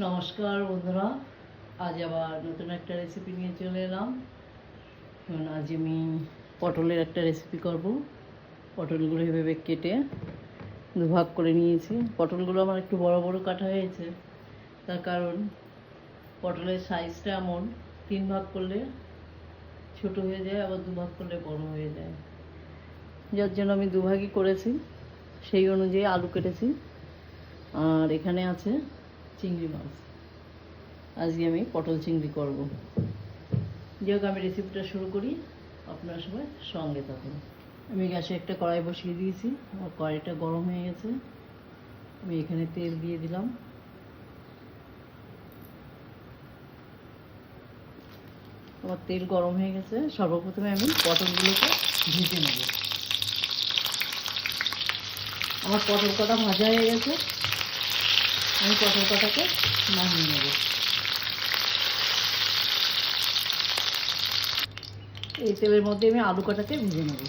নমস্কার বন্ধুরা। আজ আবার নতুন একটা রেসিপি নিয়ে চলে এলাম। এখন আজ আমি পটলের একটা রেসিপি করব। পটলগুলো এভাবে কেটে দুভাগ করে নিয়েছি। পটলগুলো আমার একটু বড় বড় কাটা হয়েছে। তার কারণ পটলের সাইজটা এমন, তিন ভাগ করলে ছোট হয়ে যায়, আবার দুভাগ করলে বড় হয়ে যায়। যার জন্য আমি দুভাগই করেছি। সেই অনুযায়ী আলু কেটেছি। আর এখানে আছে চিংড়ি মাছ। আজকে আমি পটল চিংড়ি করব। যাই আমি রেসিপিটা শুরু করি। আপনারা সবাই সঙ্গে থাকুন। আমি গ্যাসে একটা কড়াই বসিয়ে দিয়েছি। আমার কড়াইটা গরম হয়ে গেছে। আমি এখানে তেল দিয়ে দিলাম। আমার তেল গরম হয়ে গেছে। সর্বপ্রথমে আমি পটলগুলোকে ভেজে নেব। আমার পটল কটা ভাজা হয়ে গেছে। আমি পটল কটাকে নামিয়ে নেব। এই তেলের মধ্যে আমি আলু কটাকে ভেজে নেব।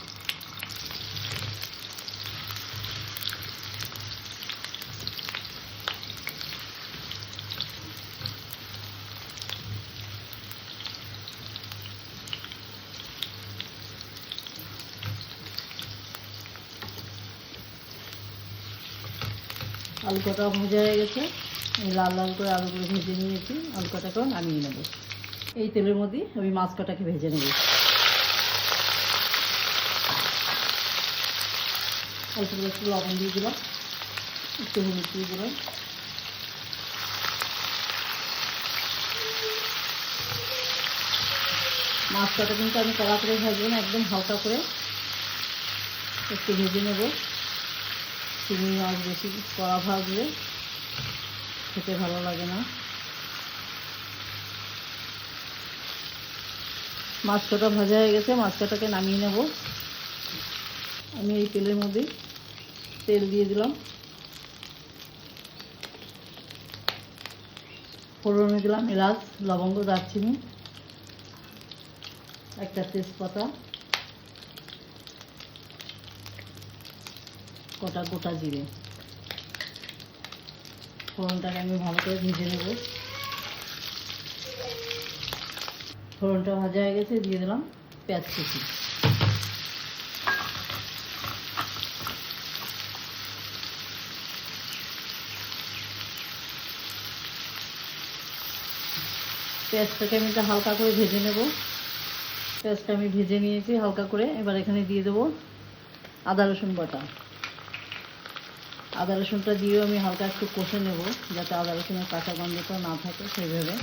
আলু কটা ভাজা হয়ে গেছে। আমি লাল লাল করে আলুগুলো ভেজে নিয়েছি। আলু কটাকেও নামিয়ে নেব। এই তেলের মধ্যেই আমি মাছ কটাকে ভেজে নেব। অল্প একটু লবণ দিয়ে দিলাম। একটু হলুদ দিয়ে দিলাম। মাছ কটা কিন্তু আমি কড়া করে ভাজবো না, একদম হালকা করে। একটু ভেজে নেব। চিংড়ি মাছ বেশি কড়া ভাজলে খেতে ভালো লাগে না। মাছ কটা ভাজা হয়ে গেছে মাছ কটাকে নামিয়ে নেব। আমি এই তেলের মধ্যে তেল দিয়ে দিলাম। ফোড়নে দিলাম এলাচ, লবঙ্গ, দারচিনি, একটা তেজপাতা। কটা গোটা জিরে। ফোড়নটাকে আমি ভালো করে ভেজে নেব। ফোড়নটা ভাজা হয়ে গেছে, দিয়ে দিলাম পেঁয়াজ কুচি। পেঁয়াজটাকে আমি একটু হালকা করে ভেজে নেব। পেঁয়াজটা আমি ভেজে নিয়েছি হালকা করে। এবার এখানে দিয়ে দেবো আদা রসুন বাটা। আদা রসুনটা দিয়েও আমি হালকা একটু কষে নেব, যাতে আদা রসুনের কাঁচা গন্ধটা না থাকে সেইভাবে।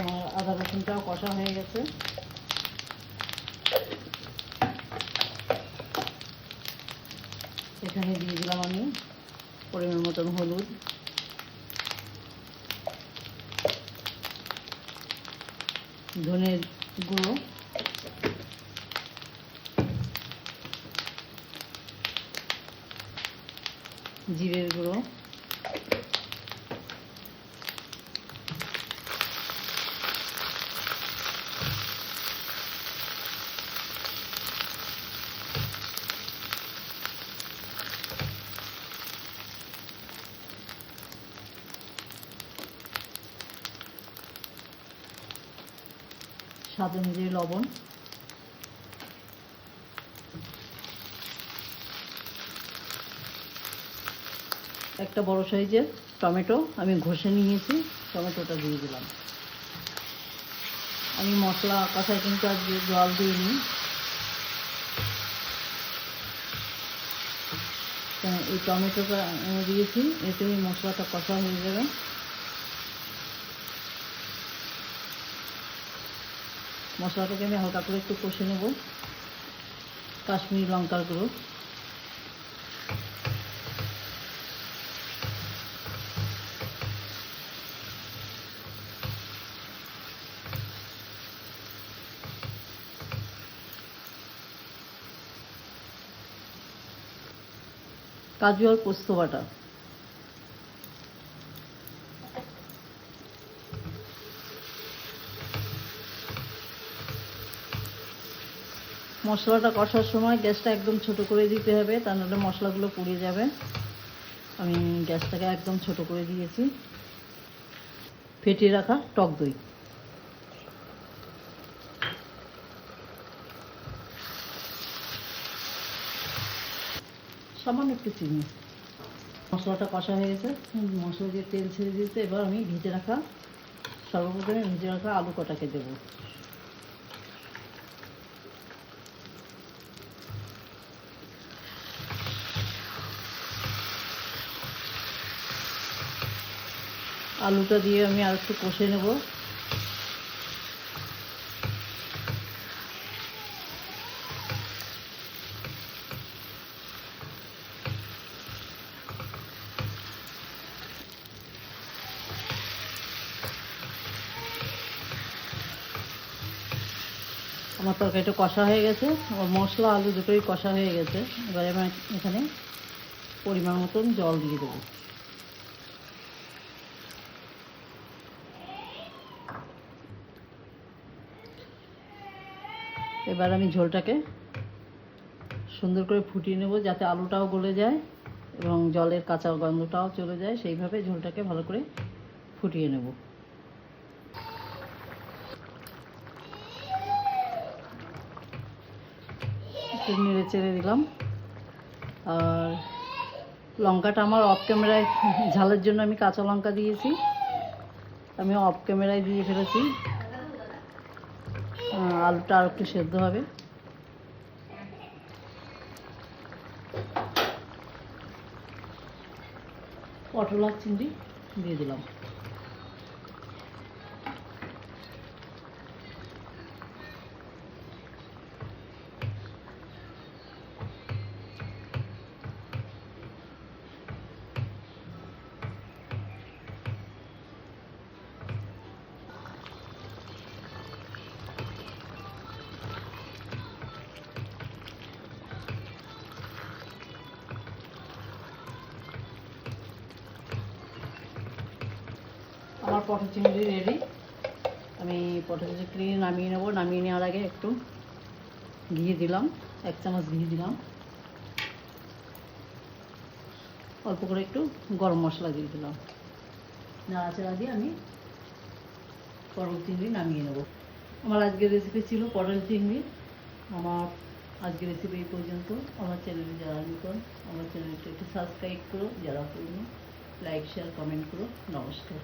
আমার আদা রসুনটাও কষা হয়ে গেছে। এখানে দিয়ে দিলাম আমি পরিমাণ মতন হলুদ। ধনের গুঁড়ো। জিরের গুঁড়ো। স্বাদ অনুযায়ী লবণ। একটা বড় সাইজের টমেটো আমি ঘষে নিয়েছি, টমেটোটা দিয়ে দিলাম। আমি মশলা কষায় কিন্তু আজকে জল দিইনি কারণ এই টমেটোটা দিয়েছি, এতে মশলাটা কষা হয়ে যাবে। মশলাটাকে আমি হালকা করে একটু কষে নেব, কাশ্মীরি লঙ্কার গুঁড়ো। কাজু আর পোস্ত বাটা। মশলাটা কষার সময় গ্যাসটা একদম ছোট করে দিতে হবে তা নাহলে মশলাগুলো পুড়ে যাবে। আমি গ্যাসটাকে একদম ছোট করে দিয়েছি। ফেটিয়ে রাখা টক দই। সামান্য একটু চিনি। মশলাটা কষা হয়ে গেছে। মশলা দিয়ে তেল ছেড়ে দিয়েছে। এবার আমি ভেজে রাখা সর্বপ্রথমে ভেজে রাখা আলু কটাকে দেবো। আলুটা দিয়ে আমি আর একটু কষে নেব। আমার তরকারিটা কষা হয়ে গেছে। আমার মশলা, আলু দুটোই কষা হয়ে গেছে। এবারে আমি এখানে পরিমাণ মতন জল দিয়ে দেবো। এবার আমি ঝোলটাকে সুন্দর করে ফুটিয়ে নেব যাতে আলুটাও গলে যায় এবং জলের কাঁচা গন্ধটাও চলে যায়। সেইভাবে ঝোলটাকে ভালো করে ফুটিয়ে নেব। একটু নেড়ে চেড়ে দিলাম। আর লঙ্কাটা আমার অফ ক্যামেরায় ঝালের জন্য আমি কাঁচা লঙ্কা দিয়েছি। আমি অফ ক্যামেরায় দিয়ে ফেলেছি। আলুটা আর একটু সেদ্ধ হবে। পটল আর চিংড়ি দিয়ে দিলাম। আমার পটল চিংড়ি রেডি আমি পটল চিংড়ি নামিয়ে নেব। নামিয়ে নেওয়ার আগে একটু ঘি দিলাম। এক চামচ ঘি দিলাম। অল্প করে একটু গরম মশলা দিয়ে দিলাম। নাড়াচাড়া দিয়ে আমি পটল চিংড়ি নামিয়ে নেব। আমার আজকের রেসিপি ছিল পটল চিংড়ি। আমার আজকের রেসিপি এই পর্যন্ত। আমার চ্যানেলে যারা নতুন, আমার চ্যানেলটা একটু সাবস্ক্রাইব করো। যারা করুন লাইক শেয়ার কমেন্ট করো। নমস্কার।